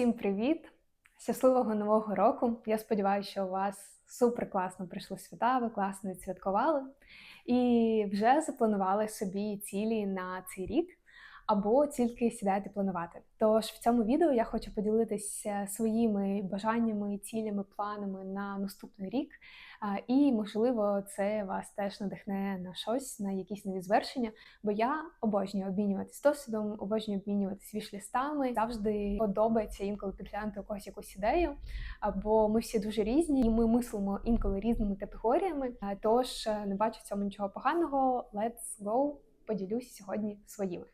Всім привіт! Щасливого нового року! Я сподіваюся, що у вас супер класно прийшли свята, ви класно відсвяткували і вже запланували собі цілі на цей рік, або тільки сідаєте планувати. Тож в цьому відео я хочу поділитися своїми бажаннями, цілями, планами на наступний рік. І, можливо, це вас теж надихне на щось, на якісь нові звершення. Бо я обожнюю обмінюватись досвідом, обожнюю обмінюватись вішлістами. Завжди подобається інколи підглянути у когось якусь ідею. Бо ми всі дуже різні, і ми мислимо інколи різними категоріями. Тож е, не бачу в цьому нічого поганого. Let's go! Поділюсь сьогодні своїми.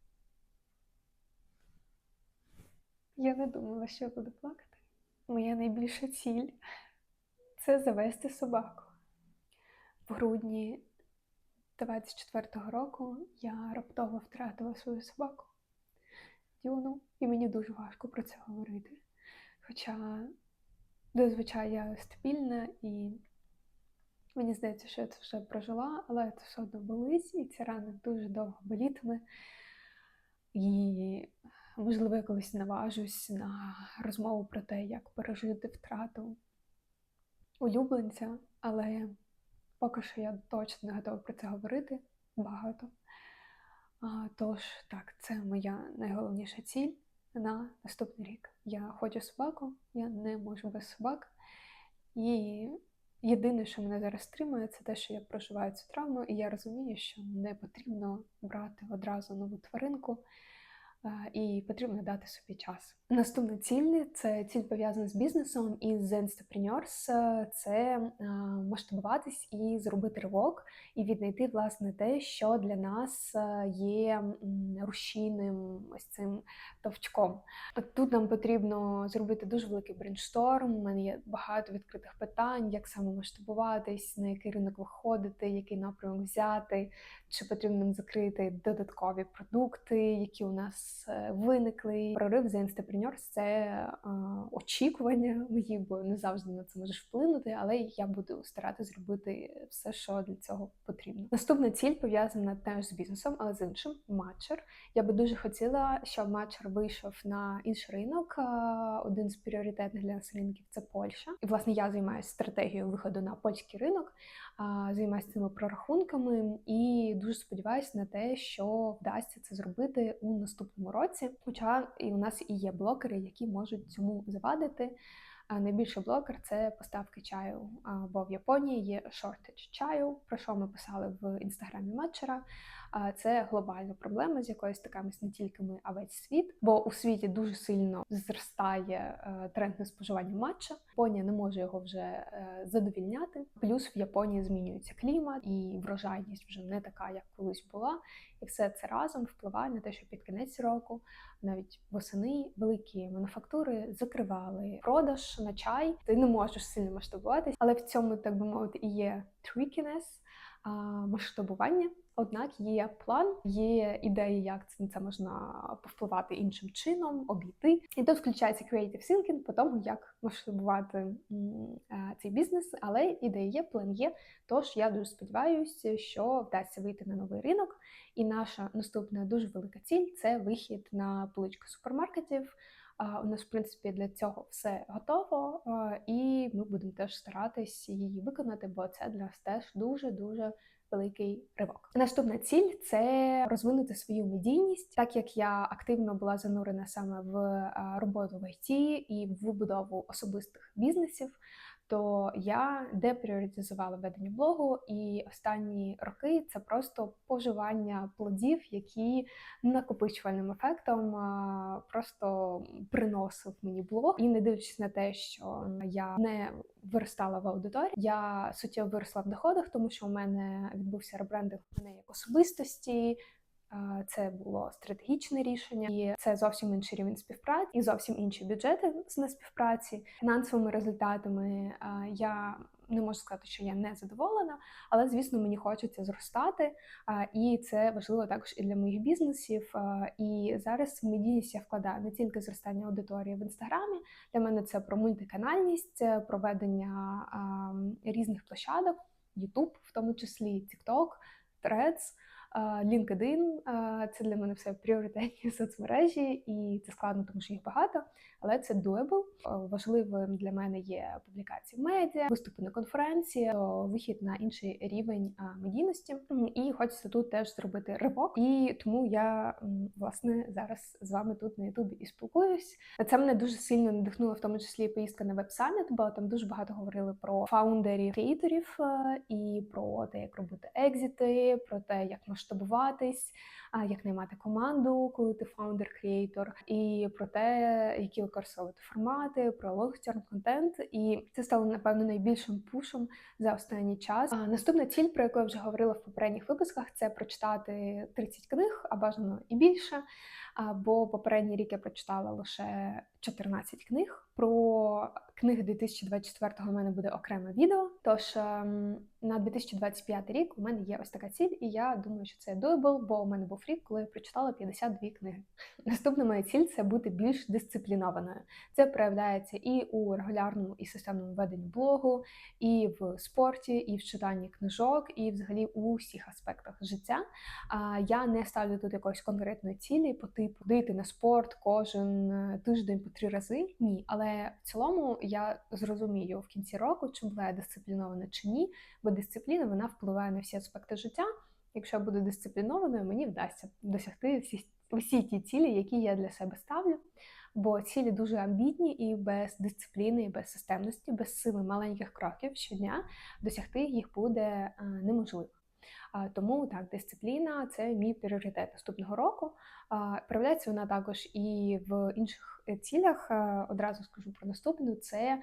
Я не думала, що я буду плакати. Моя найбільша ціль це завести собаку. В грудні 24-го року я раптово втратила свою собаку Дюну, і мені дуже важко про це говорити. Хоча зазвичай я стабільна і мені здається, що я це вже прожила, але це все одно болить, і ця рана дуже довго болітиме. І, можливо, я колись наважусь на розмову про те, як пережити втрату улюбленця, але поки що я точно не готова про це говорити багато. Тож, так, це моя найголовніша ціль на наступний рік. Я хочу собаку, я не можу без собак. І єдине, що мене зараз стримує, це те, що я проживаю цю травму, і я розумію, що не потрібно брати одразу нову тваринку і потрібно дати собі час. Наступна ціль це ціль пов'язана з бізнесом і з Instapreneurs – це масштабуватись і зробити ривок, і віднайти власне те, що для нас є рушійним ось цим товчком. Тут нам потрібно зробити дуже великий брейншторм. У мене є багато відкритих питань, як саме масштабуватись, на який ринок виходити, який напрямок взяти, чи потрібно нам закрити додаткові продукти, які у нас Е, виникли. Прорив за Instapreneurs – це е, очікування мої, бо не завжди на це можеш вплинути, але я буду старатися зробити все, що для цього потрібно. Наступна ціль пов'язана теж з бізнесом, але з іншим матчер. Я би дуже хотіла, щоб матчер вийшов на інший ринок. Е, один з пріоритетних для нас ринків це Польща. І власне я займаюся стратегією виходу на польський ринок, займаюся цими прорахунками і дуже сподіваюся на те, що вдасться це зробити у наступному році. Хоча і у нас і є блокери, які можуть цьому завадити. Найбільший блокер це поставки чаю. Бо в Японії є шортидж чаю, про що ми писали в інстаграмі матчера. Це глобальна проблема, з якою стикаємось не тільки ми, а весь світ. Бо у світі дуже сильно зростає е, тренд на споживання матча. Японія не може його вже е, задовільняти. Плюс в Японії змінюється клімат, і врожайність вже не така, як колись була. І все це разом впливає на те, що під кінець року, навіть восени, великі мануфактури закривали продаж на чай. Ти не можеш сильно масштабуватись, але в цьому, так би мовити, і є трікінес масштабування. Однак є план, є ідеї, як це, це можна повпливати іншим чином, обійти. І тут включається creative thinking по тому, як масштабувати е, цей бізнес. Але ідея є, план є. Тож я дуже сподіваюся, що вдасться вийти на новий ринок. І наша наступна дуже велика ціль це вихід на поличку супермаркетів. У нас, в принципі, для цього все готово, і ми будемо теж старатись її виконати, бо це для нас теж дуже дуже великий ривок. Наступна ціль це розвинути свою медійність, так як я активно була занурена саме в роботу в ІТ і в вибудову особистих бізнесів то я депріоритизувала ведення блогу, і останні роки це просто поживання плодів, які накопичувальним ефектом просто приносив мені блог. І не дивлячись на те, що я не виростала в аудиторії, я суттєво виросла в доходах, тому що у мене відбувся ребрендинг мене як особистості. Це було стратегічне рішення, і це зовсім інший рівень співпраці, і зовсім інші бюджети на співпраці. Фінансовими результатами я не можу сказати, що я не задоволена, але звісно, мені хочеться зростати, і це важливо також і для моїх бізнесів. І зараз в медійність я вкладаю не тільки зростання аудиторії в інстаграмі. Для мене це про мультиканальність, проведення різних площадок, YouTube, в тому числі TikTok, Threads. LinkedIn – це для мене все пріоритетні соцмережі, і це складно, тому що їх багато. але це doable. Важливим для мене є публікації в медіа, виступи на конференції, вихід на інший рівень медійності. І хочеться тут теж зробити ривок. І тому я власне зараз з вами тут на Ютубі і спілкуюсь. Це мене дуже сильно надихнуло, в тому числі поїздка на веб-саміт, бо там дуже багато говорили про фаундерів, креаторів е, і про те, як робити екзити, про те, як масштабуватись, як наймати команду, коли ти фаундер-креатор, і про те, які використовувати формати, про long-term контент. І це стало напевно найбільшим пушем за останній час. А наступна ціль, про яку я вже говорила в попередніх випусках, це прочитати 30 книг, а бажано і більше. Бо попередній рік я прочитала лише 14 книг. Про книги 2024 у мене буде окреме відео. Тож ем, на 2025 рік у мене є ось така ціль, і я думаю, що це doable, бо у мене був рік, коли я прочитала 52 книги. Наступна моя ціль це бути більш дисциплінованою. Це проявляється і у регулярному і системному веденні блогу, і в спорті, і в читанні книжок, і взагалі у всіх аспектах життя. Я не ставлю тут якоїсь конкретної цілі по типу ходити на спорт кожен е, тиждень по три рази. Ні, але в цілому я зрозумію в кінці року, чи була я дисциплінована чи ні, бо дисципліна вона впливає на всі аспекти життя. Якщо я буду дисциплінованою, мені вдасться досягти всі, всі ті цілі, які я для себе ставлю. Бо цілі дуже амбітні і без дисципліни, і без системності, без сили маленьких кроків щодня досягти їх буде е, неможливо. Тому так, дисципліна це мій пріоритет наступного року. Проявляється вона також і в інших е, цілях. Е, Одразу скажу про наступну: це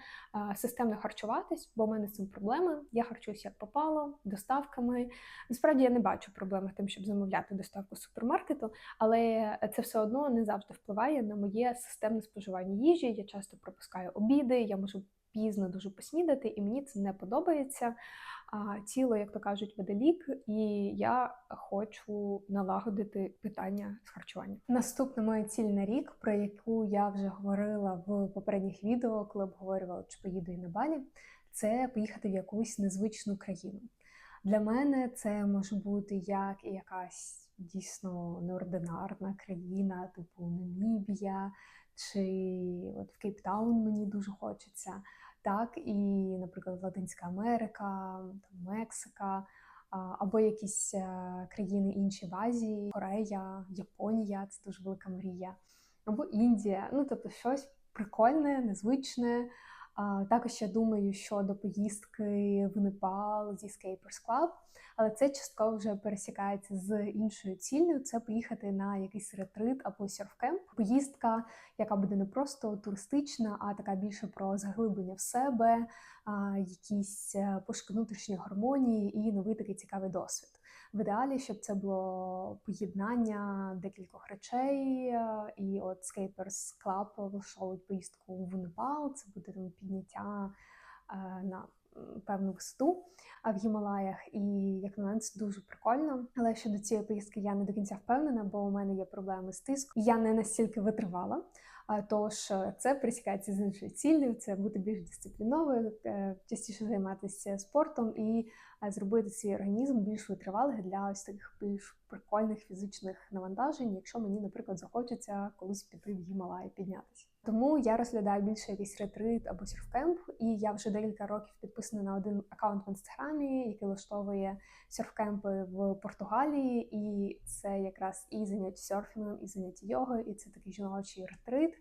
системно харчуватись, бо в мене з цим проблеми. Я харчуюсь як попало, доставками. Насправді я не бачу проблеми в тим, щоб замовляти доставку супермаркету, але це все одно не завжди впливає на моє системне споживання їжі. Я часто пропускаю обіди, я можу пізно дуже поснідати, і мені це не подобається. А тіло, як то кажуть, веде лік, і я хочу налагодити питання з харчування. Наступна моя ціль на рік, про яку я вже говорила в попередніх відео, коли обговорювала, чи поїду і на балі, це поїхати в якусь незвичну країну. Для мене це може бути як якась дійсно неординарна країна, типу Намібія, чи от в Кейптаун мені дуже хочеться так і, наприклад, Латинська Америка, Мексика, або якісь е, країни інші в Азії, Корея, Японія це дуже велика мрія, або Індія. Ну, тобто щось прикольне, незвичне. Також я думаю, що до поїздки в Непал зі Scapers Club, але це частково вже пересікається з іншою ціллю. Це поїхати на якийсь ретрит або серфкемп. Поїздка, яка буде не просто туристична, а така більше про заглиблення в себе, якісь е, пошуки внутрішньої гармонії і новий такий цікавий досвід. В ідеалі, щоб це було поєднання декількох речей, е, і от Skaters Club влаштовують поїздку в Непал. Це буде там підняття е, на певну висоту в Гімалаях, і як на мене це дуже прикольно. Але щодо цієї поїздки я не до кінця впевнена, бо у мене є проблеми з тиском. Я не настільки витривала. Тож е, це присікається з іншою ціллю, це бути більш дисципліновою, е, частіше займатися спортом і е, зробити свій організм більш витривалим для ось таких більш прикольних фізичних навантажень, якщо мені, наприклад, захочеться колись піти в Гімалаї піднятися. Тому я розглядаю більше якийсь ретрит або серфкемп, і я вже декілька років підписана на один аккаунт в інстаграмі, який влаштовує серфкемпи в Португалії, і це якраз і заняття серфінгом, і заняття йогою, і це такий жіночий ретрит.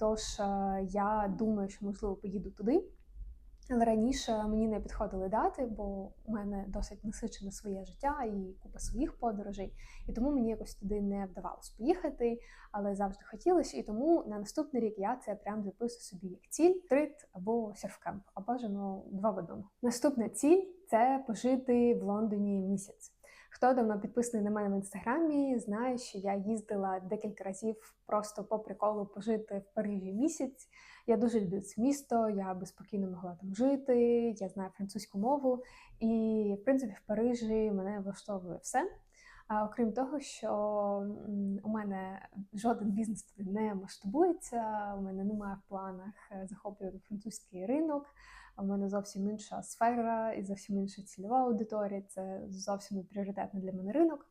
Тож е, я думаю, що можливо поїду туди. Але раніше мені не підходили дати, бо у мене досить насичене своє життя і купа своїх подорожей, і тому мені якось туди не вдавалось поїхати, але завжди хотілося. І тому на наступний рік я це прям записую собі як ціль, трит або серфкемп, а бажано два в одному. Наступна ціль це пожити в Лондоні місяць. Хто давно підписаний на мене в інстаграмі, знає, що я їздила декілька разів просто по приколу пожити в Парижі місяць. Я дуже люблю це місто, я би спокійно могла там жити, я знаю французьку мову, і в принципі в Парижі мене влаштовує все. Окрім того, що у мене жоден бізнес не масштабується, у мене немає в планах е, захоплювати французький ринок. У мене зовсім інша сфера і зовсім інша цільова аудиторія. Це зовсім не пріоритетний для мене ринок.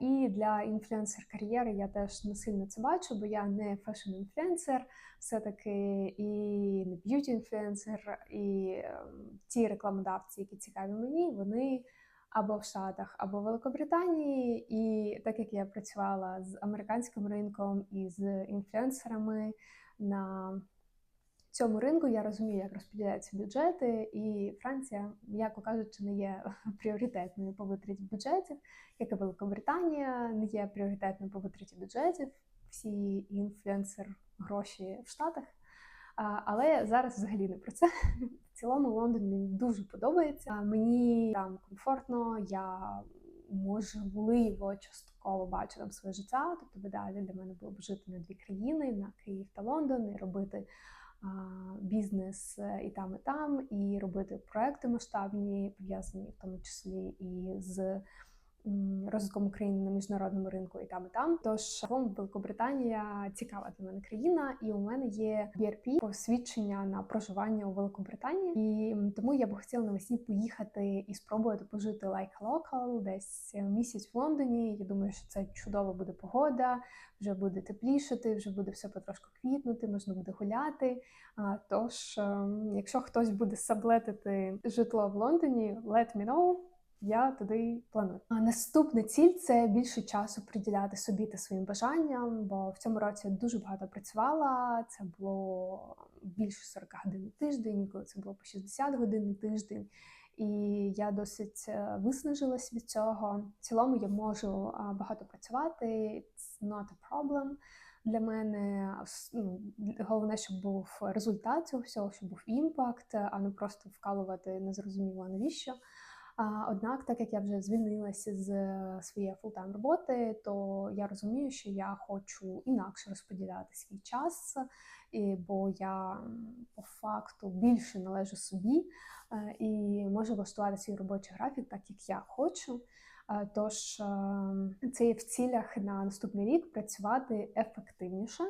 І для інфлюенсер-кар'єри я теж не сильно це бачу, бо я не фешн-інфлюенсер, все-таки і не б'юті-інфлюенсер, і ем, ті рекламодавці, які цікаві мені, вони або в Штатах, або в Великобританії. І так як я працювала з американським ринком і з інфлюенсерами на цьому ринку, я розумію, як розподіляються бюджети, і Франція, м'яко кажучи, не є пріоритетною по витраті бюджетів, як і Великобританія не є пріоритетною по витраті бюджетів. Всі інфлюенсер гроші в Штатах. Але зараз взагалі не про це. В цілому Лондон мені дуже подобається. Мені там комфортно, я можливо частково бачу там своє життя. Тобто, в ідеалі для мене було б жити на дві країни на Київ та Лондон, і робити бізнес е, і там, і там, і робити проекти масштабні, пов'язані в тому числі і з розвитком України на міжнародному ринку і там, і там. Тож Великобританія цікава для мене країна, і у мене є BRP, посвідчення на проживання у Великобританії. І тому я б хотіла навесні поїхати і спробувати пожити like local, десь місяць в Лондоні. Я думаю, що це чудова буде погода, вже буде теплішати, вже буде все потрошку квітнути, можна буде гуляти. А, Тож, ем, якщо хтось буде саблетити житло в Лондоні, let me know. Я туди планую. А наступна ціль це більше часу приділяти собі та своїм бажанням, бо в цьому році я дуже багато працювала. Це було більше 40 годин на тиждень, коли це було по 60 годин на тиждень. І я досить е, виснажилась від цього. В цілому я можу багато працювати. It's not a problem для мене. Ну, Головне, щоб був результат цього всього, щоб був імпакт, а не просто вкалувати незрозуміло навіщо. Однак, так як я вже звільнилася з е, своєї фултайм роботи, то я розумію, що я хочу інакше розподіляти свій час, бо я по факту більше належу собі е, і можу влаштувати свій робочий графік так, як я хочу. Е, Тож це є в цілях на наступний рік працювати ефективніше,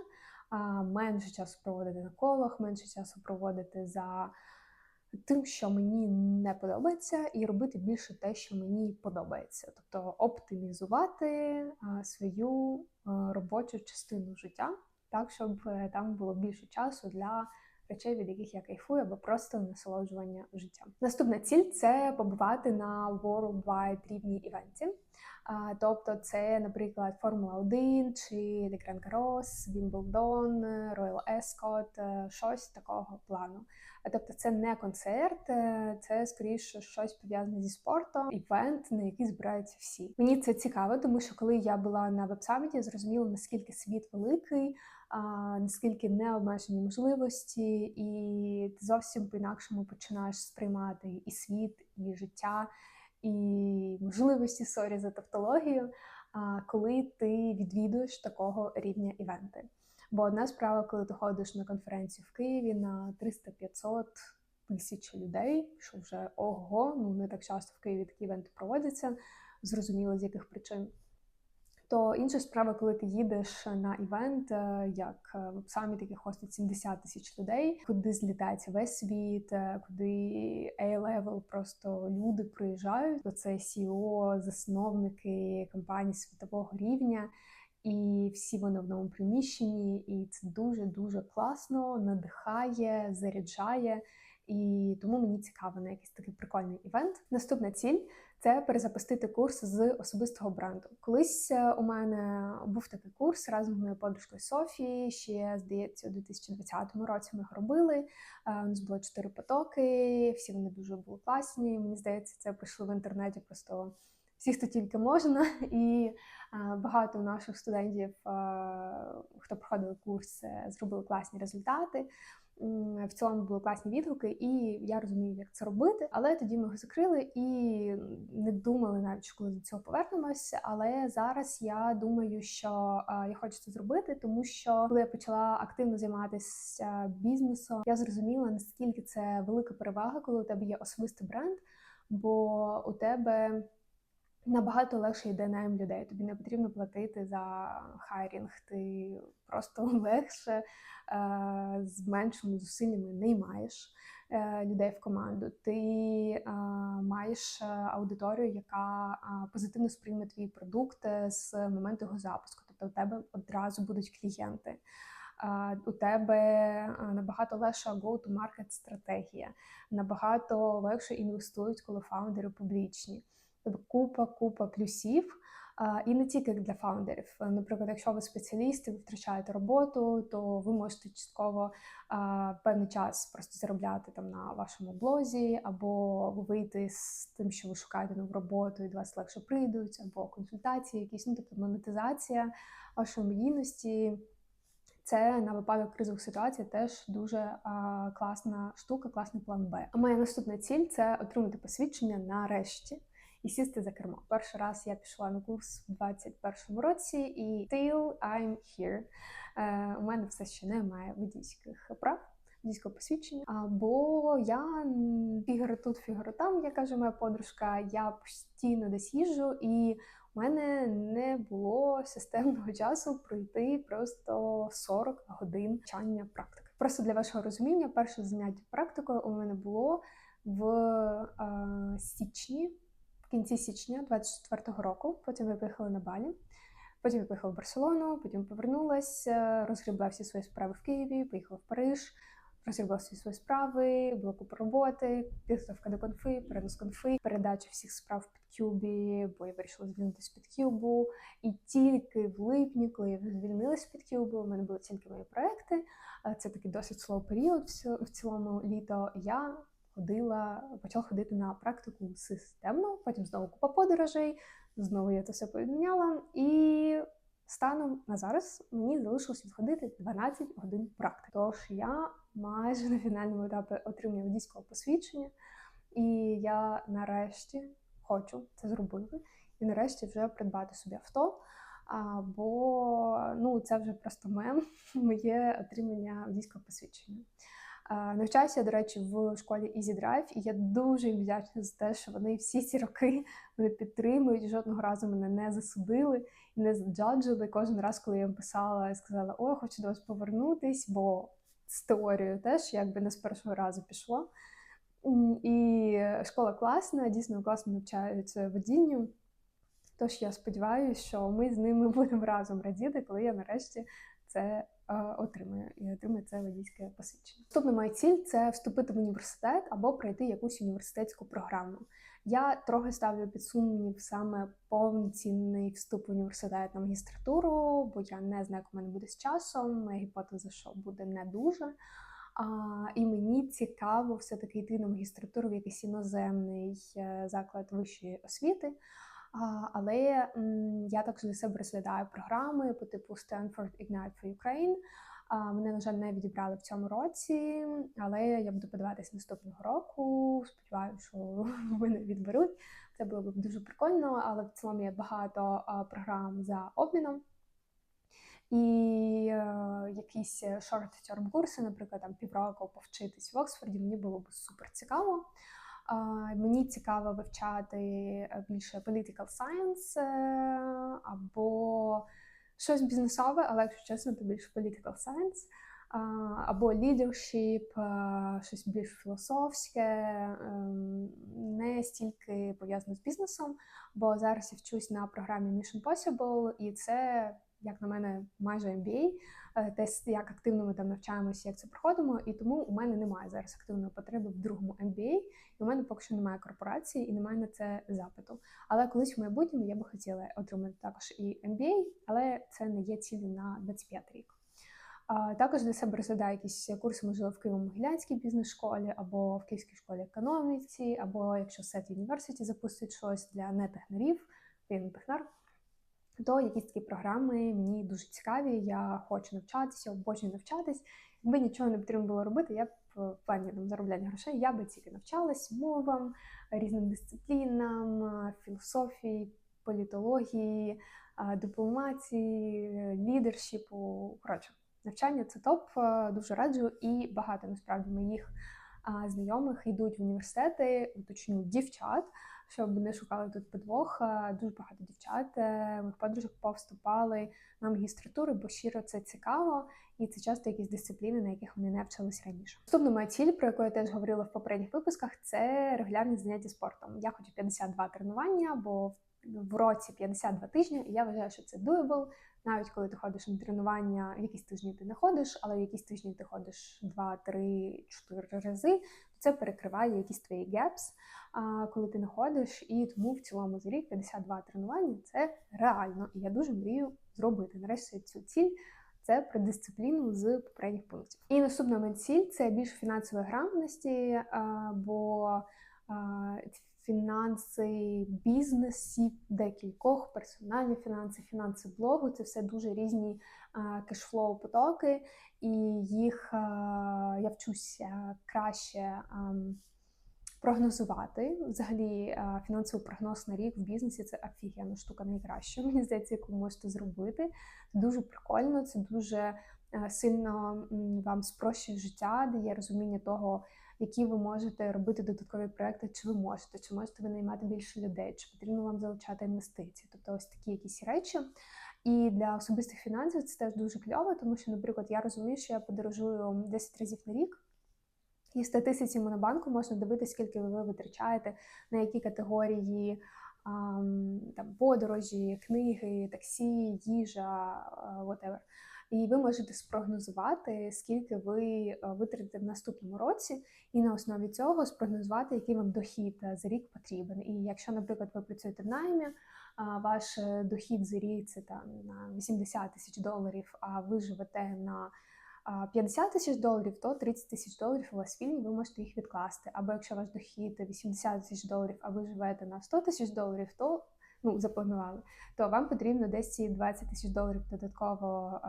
менше часу проводити на колах, менше часу проводити за тим, що мені не подобається, і робити більше те, що мені подобається, тобто оптимізувати свою робочу частину життя, так щоб е, там було більше часу для речей, від яких я кайфую, або просто насолоджування життям. Наступна ціль це побувати на worldwide рівні івенті. Тобто, це, наприклад, Формула 1 чи Grand Garros, Wimbledon, Royal Ascot, е, щось такого плану. Тобто, це не концерт, е, це скоріше щось пов'язане зі спортом, івент, на який збираються всі. Мені це цікаво, тому що коли я була на веб-саміті, зрозуміла, наскільки світ великий, наскільки необмежені можливості, і ти зовсім по-інакшому починаєш сприймати і світ, і життя, і можливості сорі за тавтологію, коли ти відвідуєш такого рівня івенти. Бо одна справа, коли ти ходиш на конференцію в Києві на 300-500 тисяч людей, що вже ого, ну не так часто в Києві такі івенти проводяться, зрозуміло з яких причин. То інша справа, коли ти їдеш на івент, е, як е, саміт, який хостить 70 тисяч людей, куди злітається весь світ, е, куди A-level просто люди приїжджають, то це CEO, засновники компаній світового рівня. І всі вони в новому приміщенні, і це дуже дуже класно, надихає, заряджає. І тому мені цікаво на якийсь такий прикольний івент. Наступна ціль це перезапустити курс з особистого бренду. Колись е, у мене був такий курс разом з моєю подружкою Софією. Ще здається, у 2020 році ми його робили. Е, У нас було чотири потоки, всі вони дуже були класні. Мені здається, це пройшло в інтернеті просто всі, хто тільки можна, і е, багато наших студентів, хто проходили курс, зробили класні результати. В цілому були класні відгуки, і я розумію, як це робити. Але тоді ми його закрили і не думали навіть, коли до цього повернемося. Але зараз я думаю, що е, я хочу це зробити, тому що коли я почала активно займатися бізнесом, я зрозуміла наскільки це велика перевага, коли у тебе є особистий бренд, бо у тебе Набагато легше йде найм людей. Тобі не потрібно платити за хайрінг. Ти просто легше е, з меншими зусиллями наймаєш е, людей в команду. Ти е, маєш аудиторію, яка позитивно сприйме твій продукт з моменту його запуску. Тобто у тебе одразу будуть клієнти. У тебе набагато легша go-to-market стратегія, набагато легше інвестують, коли фаундери публічні. Купа, купа плюсів. І не тільки для фаундерів. Наприклад, якщо ви спеціалісти, ви втрачаєте роботу, то ви можете частково певний час просто заробляти там на вашому блозі, або вийти з тим, що ви шукаєте нову роботу, і до вас легше прийдуть, або консультації, якісь ну тобто монетизація вашої медійності. Це на випадок кризових ситуацій теж дуже а, класна штука, класний план Б. А моя наступна ціль це отримати посвідчення нарешті і сісти за кермо. Перший раз я пішла на курс у 21-му році, і still I'm here. Е, У мене все ще немає водійських прав. Водійського посвідчення, або я фігура тут, фігура там, як каже моя подружка. Я постійно десь їжджу, і у мене не було системного часу пройти просто 40 годин навчання практики. Просто для вашого розуміння, перше заняття практикою у мене було в е, січні в кінці січня 24-го року. Потім ми поїхали на Балі. Потім я поїхала в Барселону, потім повернулася, розгрібла всі свої справи в Києві, поїхала в Париж, розгрібла всі свої справи, було купа роботи, підготовка до конфи, перенос конфи, передача всіх справ в підкюбі, бо я вирішила звільнитися з підкюбу. І тільки в липні, коли я звільнилася з підкюбу, у мене були тільки мої проекти. Це такий досить слоу період в цілому літо. Я ходила, почала ходити на практику системно, потім знову купа подорожей, знову я це все поміняла. І станом на зараз мені залишилось відходити 12 годин практики. Тож я майже на фінальному етапі отримую водійського посвідчення, і я нарешті хочу це зробити. І нарешті вже придбати собі авто. А, бо ну це вже просто мем моє отримання водійського посвідчення. Навчаюся, до речі, в школі Easy Drive, і я дуже їм вдячна за те, що вони всі ці роки мене підтримують. Жодного разу мене не засудили не заджаджили. Кожен раз, коли я їм писала і сказала, о, хочу до вас повернутись, бо з теорією теж якби не з першого разу пішло. І школа класна, дійсно класно навчаються водінню. Тож я сподіваюся, що ми з ними будемо разом радіти, коли я нарешті це отримує і отримує це водійське посвідчення. Наступна моя ціль це вступити в університет або пройти якусь університетську програму. Я трохи ставлю під сумнів саме повноцінний вступ в університет на магістратуру, бо я не знаю, як у мене буде з часом. Моя гіпотеза, що буде не дуже. А, І мені цікаво все-таки йти на магістратуру в якийсь іноземний е, заклад вищої освіти. Але я також для себе розглядаю програми по типу Stanford Ignite for Ukraine. Мене, на жаль, не відібрали в цьому році, але я буду подаватися наступного року. Сподіваюся, що мене відберуть. Це було б дуже прикольно, але в цілому є багато програм за обміном. І е, якісь шорт-терм курси, наприклад, там півроку повчитись в Оксфорді, мені було б супер цікаво. Мені цікаво вивчати е, більше political science е, або щось бізнесове, але якщо чесно, то більше political science, або leadership, щось більш філософське, ем, не стільки пов'язане з бізнесом, бо зараз я вчусь на програмі Mission Possible, і це як на мене, майже MBA, те, як активно ми там навчаємося, як це проходимо. І тому у мене немає зараз активної потреби в другому MBA, і у мене поки що немає корпорації і немає на це запиту. Але колись в майбутньому я би хотіла отримати також і MBA, але це не є цілі на 25 рік. Також для себе розглядаю якісь курси, можливо, в Києво-Могилянській бізнес-школі, або в Київській школі економіці, або якщо Сет University запустить щось для нетехнарів, не технар, то якісь такі програми мені дуже цікаві. Я хочу навчатися, обожнюю навчатись. Якби нічого не потрібно було робити, я б в плані там, заробляння грошей я би тільки навчалась мовам, різним дисциплінам, філософії, політології, дипломатії, лідершіпу. Коротше, навчання це топ, дуже раджу, і багато насправді моїх знайомих йдуть в університети, уточню дівчат, щоб не шукали тут подвох. Дуже багато дівчат е, моїх подружок повступали на магістратуру, бо щиро це цікаво, і це часто якісь дисципліни, на яких вони не вчились раніше. Наступна моя ціль, про яку я теж говорила в попередніх випусках, це регулярні заняття спортом. Я хочу 52 тренування, бо в році 52 тижні, і я вважаю, що це doable, навіть коли ти ходиш на тренування, в якісь тижні ти не ходиш, але в якісь тижні ти ходиш 2, 3, 4 рази, то це перекриває якісь твої а, коли ти не ходиш. І тому в цілому за рік 52 тренування це реально. І я дуже мрію зробити нарешті цю ціль. Це про дисципліну з попередніх пунктів. І наступна моя ціль це більше фінансової грамотності, бо фінанси бізнесів, декількох, персональні фінанси, фінанси блогу це все дуже різні кешфлоу потоки, і їх я вчуся краще. Прогнозувати взагалі фінансовий прогноз на рік в бізнесі це офігенна штука найкраща. Мені здається, яку можете зробити. Це дуже прикольно, це дуже сильно вам спрощує життя, дає розуміння того, які ви можете робити додаткові проекти, чи ви можете, чи можете ви наймати більше людей, чи потрібно вам залучати інвестиції. Тобто ось такі якісь речі. І для особистих фінансів це теж дуже кльово, тому що, наприклад, я розумію, що я подорожую 10 разів на рік. І в статистиці Монобанку можна дивитися, скільки ви витрачаєте, на які категорії там подорожі, книги, таксі, їжа, whatever. І ви можете спрогнозувати, скільки ви е, витратите в наступному році, і на основі цього спрогнозувати, який вам дохід е, за рік потрібен. І якщо, наприклад, ви працюєте в наймі, ваш е, дохід за рік це там на 80 тисяч доларів, а ви живете на 50 тисяч доларів, то 30 тисяч доларів у вас вільні, ви можете їх відкласти. Або якщо ваш дохід 80 тисяч доларів, а ви живете на 100 тисяч доларів, то ну, запланували, то вам потрібно десь ці 20 тисяч доларів додатково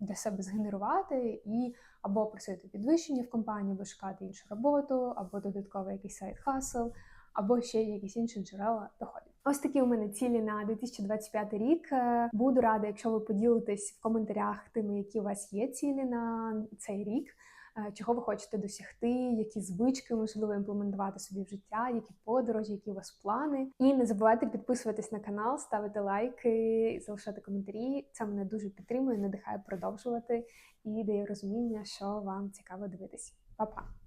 для себе згенерувати і або просити підвищення в компанії, або шукати іншу роботу, або додатковий якийсь сайт хасл, або ще якісь інші джерела доходів. Ось такі у мене цілі на 2025 рік. Е, буду рада, якщо ви поділитесь в коментарях тими, які у вас є цілі на цей рік. Е, чого ви хочете досягти, які звички можливо імплементувати собі в життя, які подорожі, які у вас плани. І не забувайте підписуватись на канал, ставити лайки, залишати коментарі. Це мене дуже підтримує, надихає продовжувати і дає розуміння, що вам цікаво дивитись. Па-па!